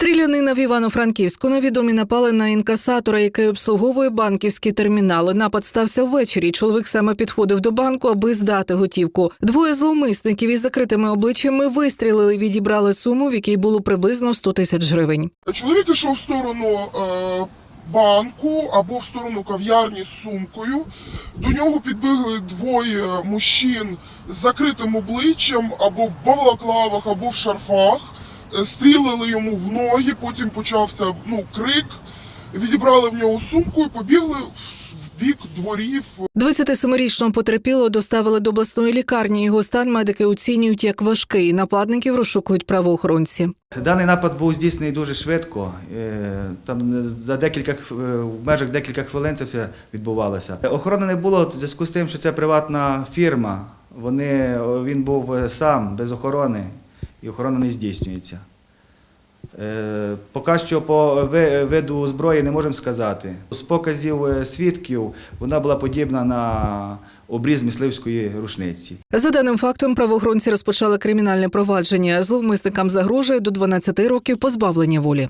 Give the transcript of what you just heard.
Стрілянина в Івано-Франківську. Невідомі напали на інкасатора, який обслуговує банківські термінали. Напад стався ввечері. Чоловік саме підходив до банку, аби здати готівку. Двоє зловмисників із закритими обличчями вистрілили, відібрали суму, в якій було приблизно 100 тисяч гривень. Чоловік ішов в сторону е, банку або в сторону кав'ярні з сумкою. До нього підбігли двоє мужчин з закритим обличчям або в балаклавах, або в шарфах. Е, Стрілили йому в ноги, потім почався ну, крик. Відібрали в нього сумку і побігли в бік дворів 27-річного потерпілого доставили до обласної лікарні. Його стан медики оцінюють як важкий. Нападників розшукують правоохоронці. Даний напад був здійснений дуже швидко. Е, Там за декілька в межах декілька хвилин це все відбувалося. Охорони не було в зв'язку з тим, що це приватна фірма. Вони, він був е, сам без охорони, і охорона не здійснюється. Е, Поки що по виду зброї не можемо сказати. З показів е, свідків вона була подібна на обріз мисливської рушниці. За даним фактом, правоохоронці розпочали кримінальне провадження. Зловмисникам загрожує до 12 років позбавлення волі.